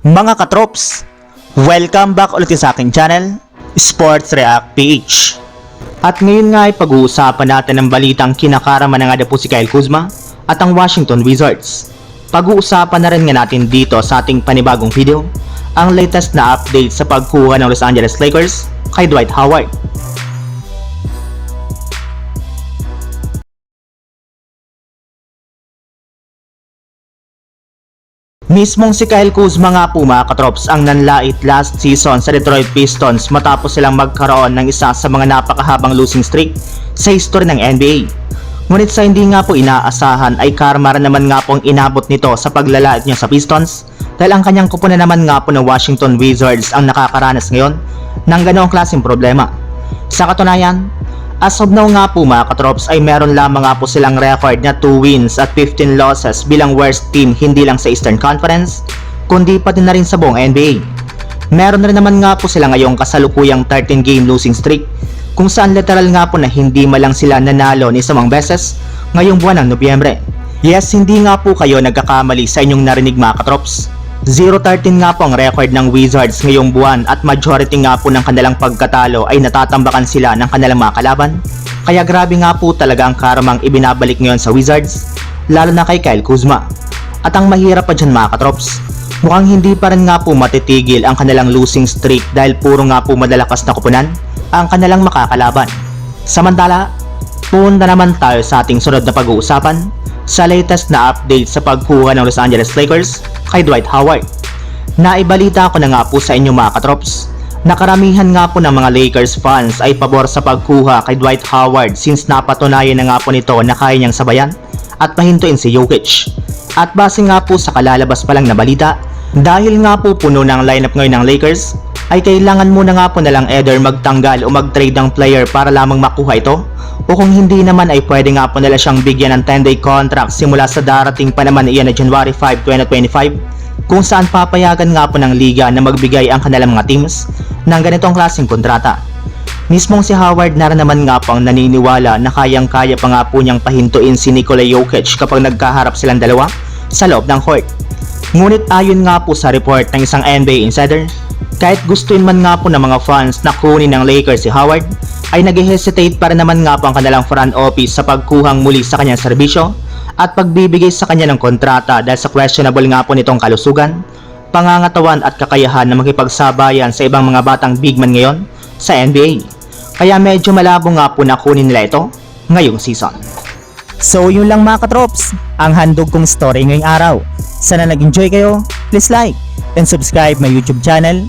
Mga katrops, welcome back ulit sa aking channel, Sports React PH. At ngayon nga ay pag-uusapan natin ang balitang kinakaraman na nga po si Kyle Kuzma at ang Washington Wizards. Pag-uusapan na rin nga natin dito sa ating panibagong video ang latest na update sa pagkuha ng Los Angeles Lakers kay Dwight Howard. Mismong si Kyle Kuzma nga po mga katrops ang nanlait last season sa Detroit Pistons matapos silang magkaroon ng isa sa mga napakahabang losing streak sa history ng NBA. Ngunit sa hindi nga po inaasahan ay karma naman nga po ang inabot nito sa paglalait niya sa Pistons dahil ang kanyang kupunan naman nga po ng Washington Wizards ang nakakaranas ngayon ng ganoong klaseng problema. Sa katunayan, As of now nga po mga katrops ay meron lamang nga po silang record na 2 wins at 15 losses bilang worst team hindi lang sa Eastern Conference kundi pati na rin sa buong NBA. Meron rin naman nga po sila ngayong kasalukuyang 13 game losing streak kung saan literal nga po na hindi malang sila nanalo ni samang beses ngayong buwan ng Nobyembre. Yes, hindi nga po kayo nagkakamali sa inyong narinig mga katrops. 0-13 nga po ang record ng Wizards ngayong buwan at majority nga po ng kanilang pagkatalo ay natatambakan sila ng kanilang mga kalaban. Kaya grabe nga po talaga ang karamang ibinabalik ngayon sa Wizards, lalo na kay Kyle Kuzma. At ang mahirap pa dyan mga katrops, mukhang hindi pa rin nga po matitigil ang kanilang losing streak dahil puro nga po madalakas na kupunan ang kanilang makakalaban. Samantala, punta naman tayo sa ating sunod na pag-uusapan sa latest na update sa pagkuha ng Los Angeles Lakers kay Dwight Howard. Naibalita ko na nga po sa inyo mga katrops na karamihan nga po ng mga Lakers fans ay pabor sa pagkuha kay Dwight Howard since napatunayan na nga po nito na kaya niyang sabayan at pahintuin si Jokic. At base nga po sa kalalabas pa lang na balita, dahil nga po puno ng lineup ngayon ng Lakers, ay kailangan muna nga po nalang either magtanggal o mag-trade ng player para lamang makuha ito o kung hindi naman ay pwede nga po nila siyang bigyan ng 10-day contract simula sa darating pa naman iyan na January 5, 2025 kung saan papayagan nga po ng liga na magbigay ang kanilang mga teams ng ganitong klaseng kontrata. Mismong si Howard na naman nga po ang naniniwala na kayang-kaya pa nga po niyang pahintuin si Nikola Jokic kapag nagkaharap silang dalawa sa loob ng court. Ngunit ayon nga po sa report ng isang NBA insider, kahit gustuin man nga po ng mga fans na kunin ng Lakers si Howard, ay nag-hesitate para naman nga po ang kanilang front office sa pagkuhang muli sa kanyang serbisyo at pagbibigay sa kanya ng kontrata dahil sa questionable nga po nitong kalusugan, pangangatawan at kakayahan na makipagsabayan sa ibang mga batang big man ngayon sa NBA. Kaya medyo malabo nga po na kunin nila ito ngayong season. So yun lang mga katrops, ang handog kong story ngayong araw. Sana nag-enjoy kayo, please like and subscribe my YouTube channel,